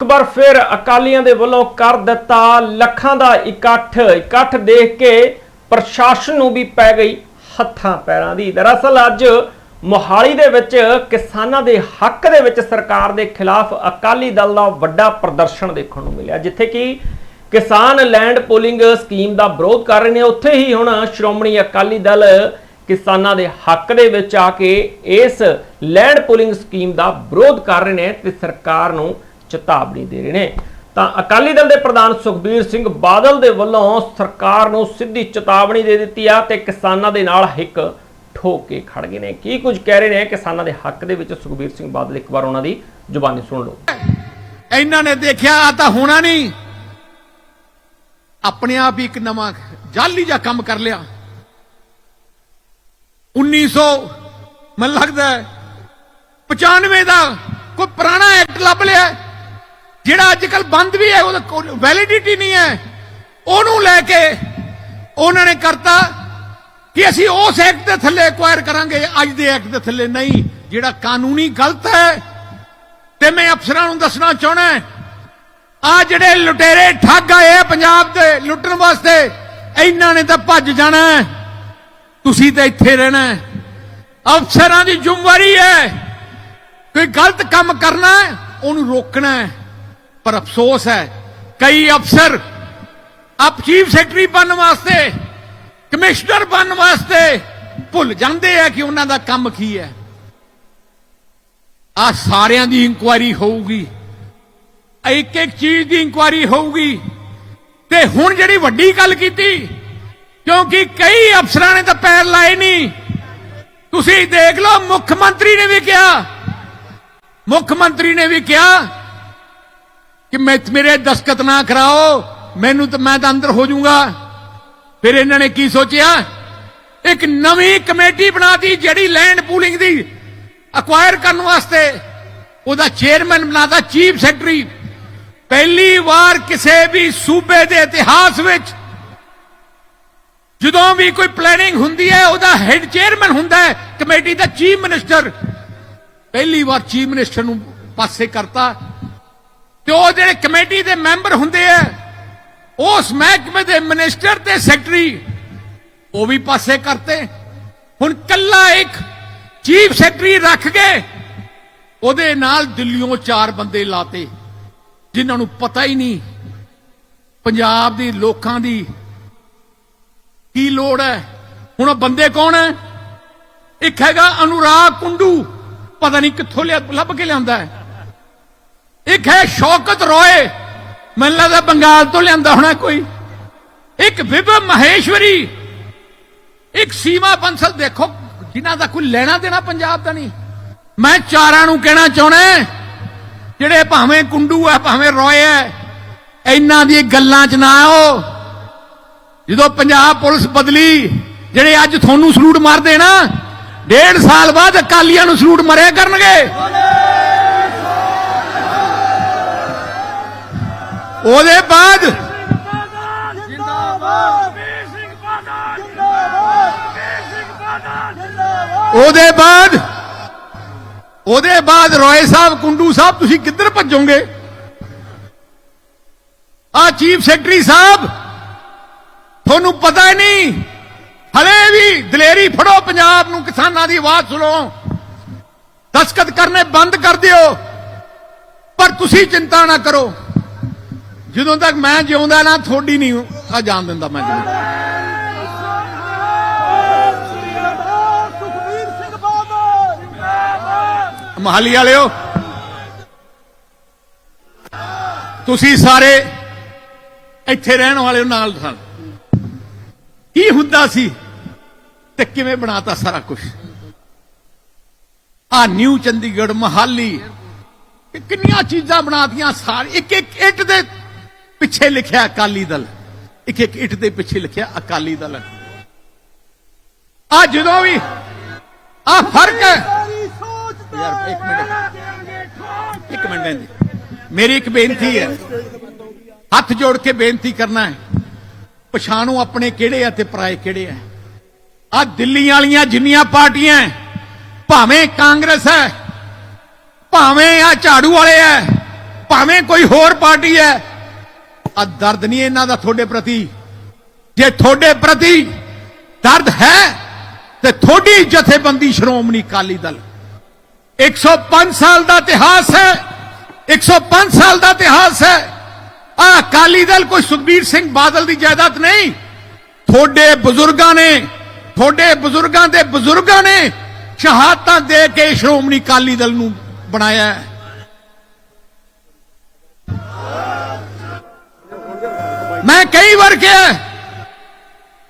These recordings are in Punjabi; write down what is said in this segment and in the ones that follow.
ਇੱਕ ਵਾਰ ਫਿਰ ਅਕਾਲੀਆਂ ਦੇ ਵੱਲੋਂ ਕਰ ਦਿੱਤਾ ਲੱਖਾਂ ਦਾ ਇਕੱਠ। ਇਕੱਠ ਦੇਖ ਕੇ ਪ੍ਰਸ਼ਾਸਨ ਨੂੰ ਵੀ ਪੈ ਗਈ ਹੱਥਾਂ ਪੈਰਾਂ ਦੀ। ਦਰਅਸਲ ਅੱਜ ਮੋਹਾਲੀ ਦੇ ਵਿੱਚ ਕਿਸਾਨਾਂ ਦੇ ਹੱਕ ਦੇ ਵਿੱਚ ਸਰਕਾਰ ਦੇ ਖਿਲਾਫ ਅਕਾਲੀ ਦਲ ਦਾ ਵੱਡਾ ਪ੍ਰਦਰਸ਼ਨ ਦੇਖਣ ਨੂੰ ਮਿਲਿਆ, ਜਿੱਥੇ ਕਿ ਕਿਸਾਨ ਲੈਂਡ ਪੋਲਿੰਗ ਸਕੀਮ ਦਾ ਵਿਰੋਧ ਕਰ ਰਹੇ ਨੇ। ਉੱਥੇ ਹੀ ਹੁਣ ਸ਼੍ਰੋਮਣੀ ਅਕਾਲੀ ਦਲ ਕਿਸਾਨਾਂ ਦੇ ਹੱਕ ਦੇ ਵਿੱਚ ਆ ਕੇ ਇਸ ਲੈਂਡ ਪੋਲਿੰਗ ਸਕੀਮ ਦਾ ਵਿਰੋਧ ਕਰ ਰਹੇ ਨੇ ਤੇ ਸਰਕਾਰ ਨੂੰ ਚੇਤਾਵਨੀ ਦੇ ਰਹੇ ਨੇ। ਤਾਂ ਅਕਾਲੀ ਦਲ ਦੇ ਪ੍ਰਧਾਨ ਸੁਖਬੀਰ ਸਿੰਘ ਬਾਦਲ ਦੇ ਵੱਲੋਂ ਸਰਕਾਰ ਨੂੰ ਸਿੱਧੀ ਚੇਤਾਵਨੀ ਦੇ ਦਿੱਤੀ ਆ ਤੇ ਕਿਸਾਨਾਂ ਦੇ ਨਾਲ ਇੱਕ ਠੋਕ ਕੇ ਖੜ ਗਏ ਨੇ। ਕੀ ਕੁਝ ਕਹਿ ਰਹੇ ਨੇ ਕਿਸਾਨਾਂ ਦੇ ਹੱਕ ਦੇ ਵਿੱਚ? ਸੁਖਬੀਰ ਸਿੰਘ ਬਾਦਲ ਇੱਕ ਵਾਰ ਉਹਨਾਂ ਦੀ ਜ਼ੁਬਾਨੀ ਸੁਣ ਲਓ। ਇਹਨਾਂ ਨੇ ਦੇਖਿਆ ਆ ਤਾਂ ਹੋਣਾ ਨਹੀਂ। ਆਪਣੇ ਆਪ ਹੀ ਇੱਕ ਨਵਾਂ ਜਾਲੀ ਜਿਹਾ ਕੰਮ ਕਰ ਲਿਆ। 1900 ਮੈਨੂੰ ਲੱਗਦਾ ਹੈ 95 ਦਾ ਕੋਈ ਪੁਰਾਣਾ ਐਕਟ ਲੱਭ ਲਿਆ ਜਿਹੜਾ ਅੱਜ ਕੱਲ ਬੰਦ ਵੀ ਹੈ, ਉਹਦਾ ਵੈਲਿਡਿਟੀ ਨਹੀਂ ਹੈ। ਉਹਨੂੰ ਲੈ ਕੇ ਉਹਨਾਂ ਨੇ ਕਰਤਾ ਕਿ ਅਸੀਂ ਉਸ ਐਕਟ ਦੇ ਥੱਲੇ ਐਕਵਾਇਰ ਕਰਾਂਗੇ, ਅੱਜ ਦੇ ਐਕਟ ਦੇ ਥੱਲੇ ਨਹੀਂ, ਜਿਹੜਾ ਕਾਨੂੰਨੀ ਗਲਤ ਹੈ। ਤੇ ਮੈਂ ਅਫਸਰਾਂ ਨੂੰ ਦੱਸਣਾ ਚਾਹਣਾ ਆ ਜਿਹੜੇ ਲੁਟੇਰੇ ਠੱਗ ਆਏ ਪੰਜਾਬ ਦੇ ਲੁੱਟਣ ਵਾਸਤੇ, ਇਹਨਾਂ ਨੇ ਤਾਂ ਭੱਜ ਜਾਣਾ ਤੁਸੀਂ ਤਾਂ ਇੱਥੇ ਰਹਿਣਾ ਅਫਸਰਾਂ ਦੀ ਜ਼ਿੰਮੇਵਾਰੀ ਹੈ, ਕੋਈ ਗਲਤ ਕੰਮ ਕਰਨਾ ਉਹਨੂੰ ਰੋਕਣਾ ਹੈ। ਪਰ ਅਫਸੋਸ ਹੈ ਕਈ ਅਫਸਰ ਆਪ ਚੀਫ ਸੈਕਟਰੀ ਬਣਨ ਵਾਸਤੇ ਕਮਿਸ਼ਨਰ ਬਣਨ ਵਾਸਤੇ ਭੁੱਲ ਜਾਂਦੇ ਆ ਕਿ ਉਹਨਾਂ ਦਾ ਕੰਮ ਕੀ ਹੈ ਆ ਸਾਰਿਆਂ ਦੀ ਇਨਕੁਆਇਰੀ ਹੋਊਗੀ ਇੱਕ ਇੱਕ ਚੀਜ਼ ਦੀ ਇਨਕੁਆਇਰੀ ਹੋਊਗੀ ਤੇ ਹੁਣ ਜਿਹੜੀ ਵੱਡੀ ਗੱਲ ਕੀਤੀ ਕਿਉਂਕਿ ਕਈ ਅਫਸਰਾਂ ਨੇ ਤਾਂ ਪੈਰ ਲਾਏ ਨਹੀਂ ਤੁਸੀਂ ਦੇਖ ਲਓ ਮੁੱਖ ਮੰਤਰੀ ਨੇ ਵੀ ਕਿਹਾ ਮੁੱਖ ਮੰਤਰੀ ਨੇ ਵੀ ਕਿਹਾ ਕਿ ਮੈਂ ਮੇਰੇ ਦਸਖਤ ਨਾ ਕਰਾਓ, ਮੈਨੂੰ ਤਾਂ ਮੈਂ ਤਾਂ ਅੰਦਰ ਹੋ ਜਾਊਂਗਾ। ਫਿਰ ਇਹਨਾਂ ਨੇ ਕੀ ਸੋਚਿਆ? ਇੱਕ ਨਵੀਂ ਕਮੇਟੀ ਬਣਾਤੀ ਜਿਹੜੀ ਲੈਂਡ ਪੂਲਿੰਗ ਦੀ ਅਕਵਾਇਰ ਕਰਨ ਵਾਸਤੇ। ਉਹਦਾ ਚੇਅਰਮੈਨ ਬਣਾਤਾ ਚੀਫ ਸੈਕਟਰੀ ਪਹਿਲੀ ਵਾਰ ਕਿਸੇ ਵੀ ਸੂਬੇ ਦੇ ਇਤਿਹਾਸ ਵਿੱਚ ਜਦੋਂ ਵੀ ਕੋਈ ਪਲੈਨਿੰਗ ਹੁੰਦੀ ਹੈ, ਉਹਦਾ ਹੈਡ ਚੇਅਰਮੈਨ ਹੁੰਦਾ ਹੈ, ਕਮੇਟੀ ਦਾ ਚੀਫ ਮਿਨਿਸਟਰ ਪਹਿਲੀ ਵਾਰ ਚੀਫ ਮਿਨਿਸਟਰ ਨੂੰ ਪਾਸੇ ਕਰਤਾ। ਤੇ ਉਹ ਜਿਹੜੇ ਕਮੇਟੀ ਦੇ ਮੈਂਬਰ ਹੁੰਦੇ ਆ, ਉਸ ਮਹਿਕਮੇ ਦੇ ਮਿਨਿਸਟਰ ਤੇ ਸੈਕਟਰੀ, ਉਹ ਵੀ ਪਾਸੇ ਕਰਤੇ। ਹੁਣ ਕੱਲਾ ਇੱਕ ਚੀਫ ਸੈਕਟਰੀ ਰੱਖ ਕੇ ਉਹਦੇ ਨਾਲ ਦਿੱਲੀੋਂ ਚਾਰ ਬੰਦੇ ਲਾਤੇ, ਜਿਨ੍ਹਾਂ ਨੂੰ ਪਤਾ ਹੀ ਨਹੀਂ ਪੰਜਾਬ ਦੇ ਲੋਕਾਂ ਦੀ ਕੀ ਲੋੜ ਹੈ। ਹੁਣ ਉਹ ਬੰਦੇ ਕੌਣ ਹੈ? ਇੱਕ ਹੈਗਾ ਅਨੁਰਾਗ ਕੁੰਡੂ, ਪਤਾ ਨਹੀਂ ਕਿੱਥੋਂ ਲਿਆ, ਲੱਭ ਕੇ ਲਿਆਂਦਾ ਹੈ। ਇੱਕ ਹੈ ਸ਼ੌਕਤ ਰੋਏ। ਮੈਨੂੰ ਲੱਗਦਾ ਬੰਗਾਲ ਤੋਂ ਲਿਆਂਦਾ ਹੋਣਾ ਕੋਈ। ਇੱਕ ਵਿਭਵ ਮਹੇਸ਼ਵਰੀ। ਇੱਕ ਸੀਮਾ ਬੰਸਲ ਦੇਖੋ, ਜਿਨ੍ਹਾਂ ਦਾ ਕੋਈ ਲੈਣਾ ਦੇਣਾ ਪੰਜਾਬ ਦਾ ਨਹੀਂ। ਮੈਂ ਚਾਰਾਂ ਨੂੰ ਕਹਿਣਾ ਚਾਹੁੰਦਾ ਜਿਹੜੇ ਭਾਵੇਂ ਕੁੰਡੂ ਹੈ, ਭਾਵੇਂ ਰੋਏ ਹੈ, ਇਹਨਾਂ ਦੀ ਗੱਲਾਂ 'ਚ ਨਾ ਆਓ। ਜਦੋਂ ਪੰਜਾਬ ਪੁਲਿਸ ਬਦਲੀ, ਜਿਹੜੇ ਅੱਜ ਤੁਹਾਨੂੰ ਸਲੂਟ ਮਾਰਦੇ ਨਾ, ਡੇਢ ਸਾਲ ਬਾਅਦ ਅਕਾਲੀਆਂ ਨੂੰ ਸਲੂਟ ਮਰਿਆ ਕਰਨਗੇ। ਉਹਦੇ ਬਾਅਦ ਉਹਦੇ ਬਾਅਦ ਉਹਦੇ ਬਾਅਦ ਰੋਏ ਸਾਹਿਬ, ਕੁੰਡੂ ਸਾਹਿਬ, ਤੁਸੀਂ ਕਿੱਧਰ ਭੱਜੋਗੇ? ਆ ਚੀਫ ਸੈਕਟਰੀ ਸਾਹਿਬ, ਤੁਹਾਨੂੰ ਪਤਾ ਨਹੀਂ, ਹਲੇ ਵੀ ਦਲੇਰੀ ਫੜੋ ਪੰਜਾਬ ਨੂੰ, ਕਿਸਾਨਾਂ ਦੀ ਆਵਾਜ਼ ਸੁਣੋ। ਦਸਕਤ ਕਰਨੇ ਬੰਦ ਕਰ ਦਿਓ, ਪਰ ਤੁਸੀਂ ਚਿੰਤਾ ਨਾ ਕਰੋ। ਜਦੋਂ ਤੱਕ ਮੈਂ ਜਿਉਂਦਾ ਨਾ, ਥੋੜੀ ਨਹੀਂ ਆ ਜਾਣ ਦਿੰਦਾ ਮੈਂ ਜਿਉਂਦਾ। ਸੁਖਬੀਰ ਸਿੰਘ ਮਹਾਲੀ ਵਾਲਿਓ, ਤੁਸੀਂ ਸਾਰੇ ਇੱਥੇ ਰਹਿਣ ਵਾਲੇ ਹੋ ਨਾਲ ਸਨ ਕੀ ਹੁੰਦਾ ਸੀ ਤੇ ਕਿਵੇਂ ਬਣਾਤਾ ਸਾਰਾ ਕੁਝ ਆ ਨਿਊ ਚੰਡੀਗੜ੍ਹ, ਮਹਾਲੀ ਕਿੰਨੀਆਂ ਚੀਜ਼ਾਂ ਬਣਾਤੀਆਂ ਸਾਰੀ ਇੱਕ ਇੱਕ ਇੱਟ ਦੇ ਪਿੱਛੇ ਲਿਖਿਆ ਅਕਾਲੀ ਦਲ। ਇੱਕ ਇੱਕ ਇੱਟ ਦੇ ਪਿੱਛੇ ਲਿਖਿਆ ਅਕਾਲੀ ਦਲ। ਆ ਜਦੋਂ ਵੀ ਆ ਫ਼ਰਕ ਹੈ। ਯਾਰ, ਇੱਕ ਮਿੰਟ। ਇੱਕ ਮਿੰਟ ਜੀ। ਮੇਰੀ ਇੱਕ ਬੇਨਤੀ ਹੈ। ਹੱਥ ਜੋੜ ਕੇ ਬੇਨਤੀ ਕਰਨਾ ਹੈ। ਪਛਾਣੋ ਆਪਣੇ ਕਿਹੜੇ ਆ ਤੇ ਪਰਾਏ ਕਿਹੜੇ ਆ। ਆ ਦਿੱਲੀ ਵਾਲੀਆਂ ਜਿੰਨੀਆਂ ਪਾਰਟੀਆਂ ਭਾਵੇਂ ਕਾਂਗਰਸ ਹੈ ਭਾਵੇਂ ਆ ਝਾੜੂ ਵਾਲੇ ਹੈ ਭਾਵੇਂ ਕੋਈ ਹੋਰ ਪਾਰਟੀ ਹੈ ਆ ਦਰਦ ਨਹੀਂ ਇਹਨਾਂ ਦਾ ਤੁਹਾਡੇ ਪ੍ਰਤੀ। ਜੇ ਤੁਹਾਡੇ ਪ੍ਰਤੀ ਦਰਦ ਹੈ, ਤੇ ਤੁਹਾਡੀ ਜਥੇਬੰਦੀ ਸ਼੍ਰੋਮਣੀ ਅਕਾਲੀ ਦਲ। 105 ਸਾਲ ਦਾ ਇਤਿਹਾਸ ਹੈ 105 ਸਾਲ ਦਾ ਇਤਿਹਾਸ ਹੈ। ਆ ਅਕਾਲੀ ਦਲ ਕੋਈ ਸੁਖਬੀਰ ਸਿੰਘ ਬਾਦਲ ਦੀ ਜਾਇਦਾਦ ਨਹੀਂ। ਤੁਹਾਡੇ ਬਜ਼ੁਰਗਾਂ ਨੇ, ਤੁਹਾਡੇ ਬਜ਼ੁਰਗਾਂ ਦੇ ਬਜ਼ੁਰਗਾਂ ਨੇ ਸ਼ਹਾਦਤਾਂ ਦੇ ਕੇ ਸ਼੍ਰੋਮਣੀ ਅਕਾਲੀ ਦਲ ਨੂੰ ਬਣਾਇਆ ਹੈ। ਮੈਂ ਕਈ ਵਾਰ ਕਿਹਾ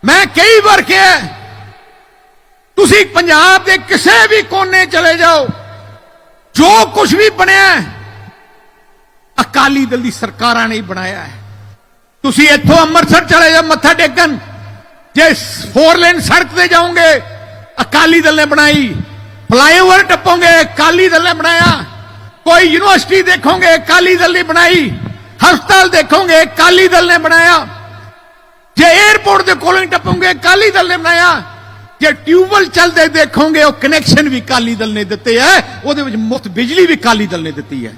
ਮੈਂ ਕਈ ਵਾਰ ਕਿਹਾ ਤੁਸੀਂ ਪੰਜਾਬ ਦੇ ਕਿਸੇ ਵੀ ਕੋਨੇ ਚਲੇ ਜਾਓ ਜੋ ਕੁਝ ਵੀ ਬਣਿਆ ਹੈ, ਅਕਾਲੀ ਦਲ ਦੀ ਸਰਕਾਰਾਂ ਨੇ ਹੀ ਬਣਾਇਆ ਹੈ ਤੁਸੀਂ ਇੱਥੋਂ ਅੰਮ੍ਰਿਤਸਰ ਚਲੇ ਜਾਓ ਮੱਥਾ ਟੇਕਣ ਜੇ ਫੋਰ ਲੇਨ ਸੜਕ ਤੇ ਜਾਓਗੇ ਅਕਾਲੀ ਦਲ ਨੇ ਬਣਾਈ ਫਲਾਈਓਵਰ ਟੱਪੋਗੇ ਅਕਾਲੀ ਦਲ ਨੇ ਬਣਾਇਆ ਕੋਈ ਯੂਨੀਵਰਸਿਟੀ ਦੇਖੋਗੇ ਅਕਾਲੀ ਦਲ ਨੇ ਬਣਾਈ ਹਸਪਤਾਲ ਦੇਖੋਗੇ, ਅਕਾਲੀ ਦਲ ਨੇ ਬਣਾਇਆ। ਜੇ 에어ਪੋਰਟ ਦੇ ਕੋਲੋਂ ਹੀ ਟੱਪੋਗੇ, ਅਕਾਲੀ ਦਲ ਨੇ ਬਣਾਇਆ। ਜੇ ਟਿਊਬਵੈਲ ਚੱਲਦੇ ਦੇਖੋਗੇ, ਉਹ ਕਨੈਕਸ਼ਨ ਵੀ ਅਕਾਲੀ ਦਲ ਨੇ ਦਿੱਤੇ ਹੈ ਉਹਦੇ ਵਿੱਚ ਮੁਫਤ ਬਿਜਲੀ ਵੀ ਅਕਾਲੀ ਦਲ ਨੇ ਦਿੱਤੀ ਹੈ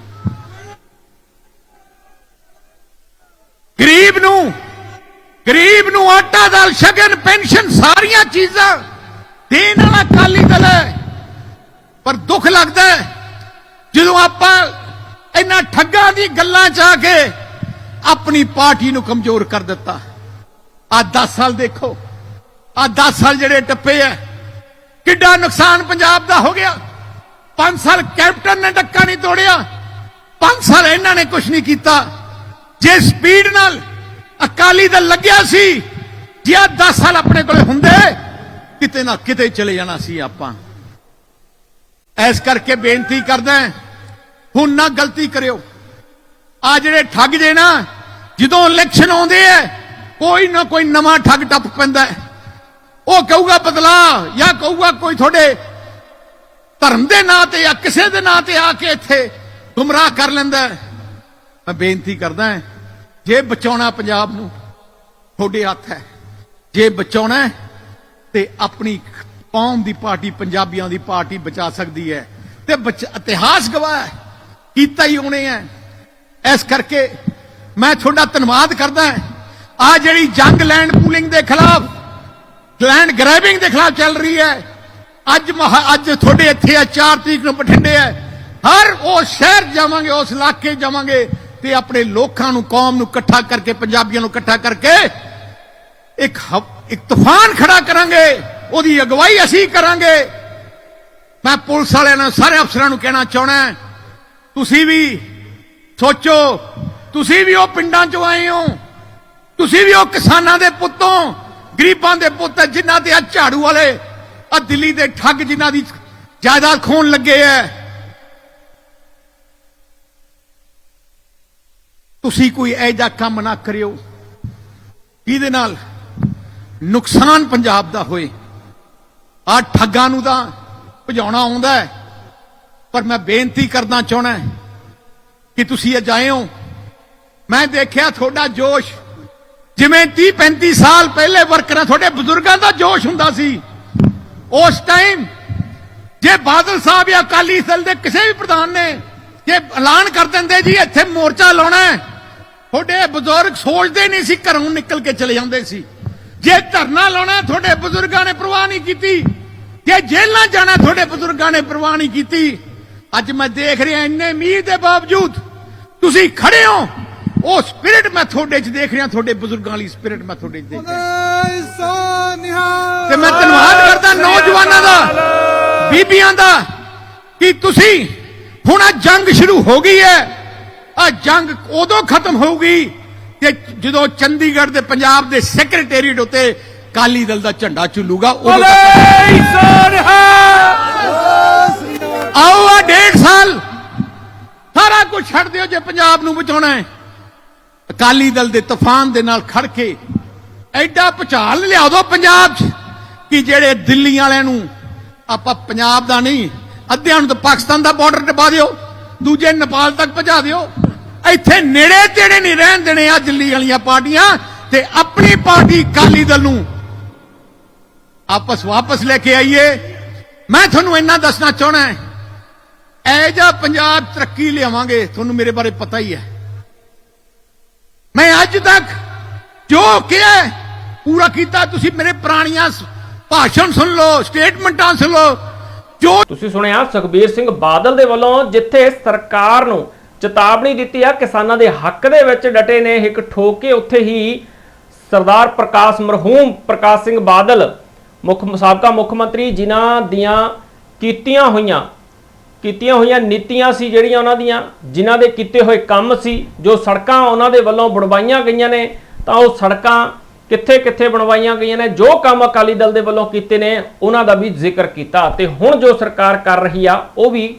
ਗਰੀਬ ਨੂੰ ਗਰੀਬ ਨੂੰ ਆਟਾ ਦਾਲ, ਸ਼ਗਨ, ਪੈਨਸ਼ਨ, ਸਾਰੀਆਂ ਚੀਜ਼ਾਂ ਦੇਣ ਵਾਲਾ ਅਕਾਲੀ ਦਲ ਹੈ ਪਰ ਦੁੱਖ ਲੱਗਦਾ ਜਦੋਂ ਆਪਾਂ ਇਹਨਾਂ ਠੱਗਾਂ ਦੀ ਗੱਲਾਂ ਚ ਆ ਕੇ ਆਪਣੀ ਪਾਰਟੀ ਨੂੰ ਕਮਜ਼ੋਰ ਕਰ ਦਿੱਤਾ। ਆ 10 ਸਾਲ ਦੇਖੋ, ਆ 10 ਸਾਲ ਜਿਹੜੇ ਟੱਪੇ ਐ ਕਿੱਡਾ ਨੁਕਸਾਨ ਪੰਜਾਬ ਦਾ ਹੋ ਗਿਆ। 5 ਸਾਲ ਕੈਪਟਨ ਨੇ ਡੱਕਾ ਨਹੀਂ ਤੋੜਿਆ 5 ਸਾਲ ਇਹਨਾਂ ਨੇ ਕੁਝ ਨਹੀਂ ਕੀਤਾ। ਜੇ ਸਪੀਡ ਨਾਲ ਅਕਾਲੀ ਦਲ ਲੱਗਿਆ ਸੀ, ਜੇ ਆ 10 ਸਾਲ ਆਪਣੇ ਕੋਲੇ ਹੁੰਦੇ, ਕਿਤੇ ਨਾ ਕਿਤੇ ਚਲੇ ਜਾਣਾ ਸੀ ਆਪਾਂ। ਐਸ ਕਰਕੇ ਬੇਨਤੀ ਕਰਦਾ ਹੁਣ ਨਾ ਗਲਤੀ ਕਰਿਓ। ਆ ਜਿਹੜੇ ਠੱਗ ਜੇ ਨਾ, ਜਦੋਂ ਇਲੈਕਸ਼ਨ ਆਉਂਦੇ ਐ, ਕੋਈ ਨਾ ਕੋਈ ਨਵਾਂ ਠੱਗ ਟੱਪ ਪੈਂਦਾ ਹੈ। ਉਹ ਕਹੂਗਾ ਬਦਲਾ, ਜਾਂ ਕਹੂਗਾ ਕੋਈ ਤੁਹਾਡੇ ਧਰਮ ਦੇ ਨਾਂ ਤੇ ਜਾਂ ਕਿਸੇ ਦੇ ਨਾਂ ਤੇ ਆ ਕੇ ਇੱਥੇ ਗੁੰਮਰਾਹ ਕਰ ਲੈਂਦਾ ਮੈਂ ਬੇਨਤੀ ਕਰਦਾ ਜੇ ਬਚਾਉਣਾ ਪੰਜਾਬ ਨੂੰ, ਤੁਹਾਡੇ ਹੱਥ ਹੈ ਜੇ ਬਚਾਉਣਾ ਤੇ ਆਪਣੀ ਕੌਮ ਦੀ ਪਾਰਟੀ, ਪੰਜਾਬੀਆਂ ਦੀ ਪਾਰਟੀ ਬਚਾ ਸਕਦੀ ਹੈ ਤੇ ਬਚ- ਇਤਿਹਾਸ ਗਵਾਹ ਹੈ ਕੀਤਾ ਹੀ ਹੋਣੇ ਹੈ ਇਸ ਕਰਕੇ ਮੈਂ ਤੁਹਾਡਾ ਧੰਨਵਾਦ ਕਰਦਾ ਆ ਜਿਹੜੀ ਜੰਗ ਲੈਂਡ ਪੂਲਿੰਗ ਦੇ ਖਿਲਾਫ, ਲੈਂਡ ਗ੍ਰੈਬਿੰਗ ਦੇ ਖਿਲਾਫ ਚੱਲ ਰਹੀ ਹੈ ਅੱਜ ਮਹਾ- ਅੱਜ ਤੁਹਾਡੇ ਇੱਥੇ ਆ 4 ਤਰੀਕ ਨੂੰ ਬਠਿੰਡੇ ਹੈ ਹਰ ਉਹ ਸ਼ਹਿਰ ਜਾਵਾਂਗੇ, ਉਸ ਇਲਾਕੇ ਜਾਵਾਂਗੇ ਤੇ ਆਪਣੇ ਲੋਕਾਂ ਨੂੰ, ਕੌਮ ਨੂੰ ਇਕੱਠਾ ਕਰਕੇ, ਪੰਜਾਬੀਆਂ ਨੂੰ ਇਕੱਠਾ ਕਰਕੇ ਇੱਕ ਇੱਕ ਤੂਫਾਨ ਖੜਾ ਕਰਾਂਗੇ। ਉਹਦੀ ਅਗਵਾਈ ਅਸੀਂ ਕਰਾਂਗੇ। ਮੈਂ ਪੁਲਿਸ ਵਾਲਿਆਂ ਨੂੰ, ਸਾਰੇ ਅਫਸਰਾਂ ਨੂੰ ਕਹਿਣਾ ਚਾਹਣਾ ਤੁਸੀਂ ਵੀ ਸੋਚੋ, ਤੁਸੀਂ ਵੀ ਉਹ ਪਿੰਡਾਂ ਚੋਂ ਆਏ ਹੋ। ਤੁਸੀਂ ਵੀ ਉਹ ਕਿਸਾਨਾਂ ਦੇ ਪੁੱਤੋਂ ਗਰੀਬਾਂ ਦੇ ਪੁੱਤ ਜਿਨ੍ਹਾਂ ਤੇ ਆ ਝਾੜੂ ਵਾਲੇ, ਆ ਦਿੱਲੀ ਦੇ ਠੱਗ ਜਿਨ੍ਹਾਂ ਦੀ ਜਾਇਦਾਦ ਖੋਣ ਲੱਗੇ ਐ। ਤੁਸੀਂ ਕੋਈ ਐਜਾ ਕੰਮ ਨਾ ਕਰਿਓ, ਜਿਹਦੇ ਨਾਲ ਨੁਕਸਾਨ ਪੰਜਾਬ ਦਾ ਹੋਏ। ਆ ਠੱਗਾਂ ਨੂੰ ਤਾਂ ਭਜਾਉਣਾ ਆਉਂਦਾ ਹੈ ਪਰ ਮੈਂ ਬੇਨਤੀ ਕਰਨਾ ਚਾਹਣਾ ਕਿ ਤੁਸੀਂ ਅਜਾਏ ਹੋ ਮੈਂ ਦੇਖਿਆ ਤੁਹਾਡਾ ਜੋਸ਼। ਜਿਵੇਂ 30 35 ਸਾਲ ਪਹਿਲੇ ਵਰਕਰਾਂ ਤੁਹਾਡੇ ਬਜ਼ੁਰਗਾਂ ਦਾ ਜੋਸ਼ ਹੁੰਦਾ ਸੀ। ਉਸ ਟਾਈਮ ਜੇ ਬਾਦਲ ਸਾਹਿਬ ਜਾਂ ਅਕਾਲੀ ਦਲ ਦੇ ਕਿਸੇ ਵੀ ਪ੍ਰਧਾਨ ਨੇ ਜੇ ਐਲਾਨ ਕਰ ਦਿੰਦੇ ਜੀ, ਇੱਥੇ ਮੋਰਚਾ ਲਾਉਣਾ ਹੈ। ਤੁਹਾਡੇ ਬਜ਼ੁਰਗ ਸੋਚਦੇ ਨਹੀਂ ਸੀ ਘਰੋਂ ਨਿਕਲ ਕੇ ਚਲੇ ਜਾਂਦੇ ਸੀ। ਜੇ ਧਰਨਾ ਲਾਉਣਾ ਤੁਹਾਡੇ ਬਜ਼ੁਰਗਾਂ ਨੇ ਪ੍ਰਵਾਹ ਨਹੀਂ ਕੀਤੀ। ਜੇ ਜੇਲ੍ਹਾਂ ਜਾਣਾ ਤੁਹਾਡੇ ਬਜ਼ੁਰਗਾਂ ਨੇ ਪ੍ਰਵਾਹ ਨਹੀਂ ਕੀਤੀ। ਅੱਜ ਮੈਂ ਦੇਖ ਰਿਹਾ ਇੰਨੇ ਮੀਂਹ ਦੇ ਬਾਵਜੂਦ। ਤੁਸੀਂ ਖੜੇ ਹੋ। ਉਹ ਸਪਿਰਿਟ ਮੈਂ ਤੁਹਾਡੇ 'ਚ ਦੇਖ ਰਿਹਾ ਤੁਹਾਡੇ ਬਜ਼ੁਰਗਾਂ ਵਾਲੀ ਸਪਿਰਿਟ ਮੈਂ ਤੁਹਾਡੇ 'ਚ ਦੇਖ ਰਿਹਾ। ਤੇ ਮੈਂ ਧੰਨਵਾਦ ਕਰਦਾ ਨੌਜਵਾਨਾਂ ਦਾ ਬੀਬੀਆਂ ਦਾ ਕਿ ਤੁਸੀਂ ਹੁਣ ਆ ਜੰਗ ਸ਼ੁਰੂ ਹੋ ਗਈ ਹੈ। ਆ ਜੰਗ ਉਦੋਂ ਖਤਮ ਹੋਊਗੀ ਕਿ ਜਦੋਂ ਚੰਡੀਗੜ੍ਹ ਦੇ ਪੰਜਾਬ ਦੇ ਸੈਕਟਰੀਏਟ ਉੱਤੇ ਕਾਲੀ ਦਲ ਦਾ ਝੰਡਾ ਝੁੱਲੂਗਾ ਉਦੋਂ ਆਓ ਆ ਸਾਲ ਸਾਰਾ ਕੁਝ ਛੱਡ ਦਿਓ ਜੇ ਪੰਜਾਬ ਨੂੰ ਬਚਾਉਣਾ ਹੈ। ਅਕਾਲੀ ਦਲ ਦੇ ਤੂਫਾਨ ਦੇ ਨਾਲ ਖੜ ਕੇ ਐਡਾ ਭੁਚਾਲ ਲਿਆ ਦੋ ਪੰਜਾਬ 'ਚ ਕਿ ਜਿਹੜੇ ਦਿੱਲੀ ਵਾਲਿਆਂ ਨੂੰ ਆਪਾਂ ਪੰਜਾਬ ਦਾ ਨਹੀਂ, ਅੱਧਿਆਂ ਨੂੰ ਤਾਂ ਪਾਕਿਸਤਾਨ ਦਾ ਬਾਰਡਰ ਟਪਾ ਦਿਓ, ਦੂਜੇ ਨੇਪਾਲ ਤੱਕ ਪਹੁੰਚਾ ਦਿਓ। ਇੱਥੇ ਨੇੜੇ ਤੇੜੇ ਨਹੀਂ ਰਹਿਣ ਦੇਣੇ ਆ ਦਿੱਲੀ ਵਾਲੀਆਂ ਪਾਰਟੀਆਂ ਤੇ ਆਪਣੀ ਪਾਰਟੀ ਅਕਾਲੀ ਦਲ ਨੂੰ। ਆਪਸ ਵਾਪਸ ਲੈ ਕੇ ਆਈਏ। ਮੈਂ ਤੁਹਾਨੂੰ ਇੰਨਾ ਦੱਸਣਾ ਚਾਹਣਾ ਹੈ ਐ ਜਾ ਪੰਜਾਬ ਤਰੱਕੀ ਲਿਆਵਾਂਗੇ, ਤੁਹਾਨੂੰ ਮੇਰੇ ਬਾਰੇ ਪਤਾ ਹੀ ਹੈ। ਮੈਂ ਅੱਜ ਤੱਕ ਜੋ ਕਿਹਾ ਪੂਰਾ ਕੀਤਾ, ਤੁਸੀਂ ਮੇਰੇ ਪੁਰਾਣੀਆਂ ਭਾਸ਼ਣ ਸੁਣ ਲਓ, ਸਟੇਟਮੈਂਟਾਂ ਸੁਣ ਲਓ, ਜੋ ਤੁਸੀਂ ਸੁਣਿਆ ਸੁਖਬੀਰ ਸਿੰਘ ਬਾਦਲ ਦੇ ਵੱਲੋਂ, ਜਿੱਥੇ ਸਰਕਾਰ ਨੂੰ ਚੇਤਾਵਨੀ ਦਿੱਤੀ ਆ, ਕਿਸਾਨਾਂ ਦੇ ਹੱਕ ਦੇ ਵਿੱਚ ਡਟੇ ਨੇ, ਇੱਕ ਠੋਕ ਕੇ ਉੱਥੇ ਹੀ ਸਰਦਾਰ ਪ੍ਰਕਾਸ਼ ਮਰਹੂਮ, ਪ੍ਰਕਾਸ਼ ਸਿੰਘ ਬਾਦਲ, ਮੁੱਖ, ਸਾਬਕਾ ਮੁੱਖ ਮੰਤਰੀ, ਜਿਨ੍ਹਾਂ ਦੀਆਂ ਕੀਤੀਆਂ ਹੋਈਆਂ ਕੀਤੀਆਂ ਹੋਈਆਂ ਨੀਤੀਆਂ ਸੀ ਜਿਹੜੀਆਂ ਉਹਨਾਂ ਦੀਆਂ, ਜਿਨ੍ਹਾਂ ਦੇ ਕੀਤੇ ਹੋਏ ਕੰਮ ਸੀ, ਜੋ ਸੜਕਾਂ ਉਹਨਾਂ ਦੇ ਵੱਲੋਂ ਬਣਵਾਈਆਂ ਗਈਆਂ ਨੇ, ਤਾਂ ਉਹ ਸੜਕਾਂ ਕਿੱਥੇ ਕਿੱਥੇ ਬਣਵਾਈਆਂ ਗਈਆਂ ਨੇ, ਜੋ ਕੰਮ ਅਕਾਲੀ ਦਲ ਦੇ ਵੱਲੋਂ ਕੀਤੇ ਨੇ, ਉਹਨਾਂ ਦਾ ਵੀ ਜ਼ਿਕਰ ਕੀਤਾ। ਤੇ ਹੁਣ ਜੋ ਸਰਕਾਰ ਕਰ ਰਹੀ ਆ, ਉਹ ਵੀ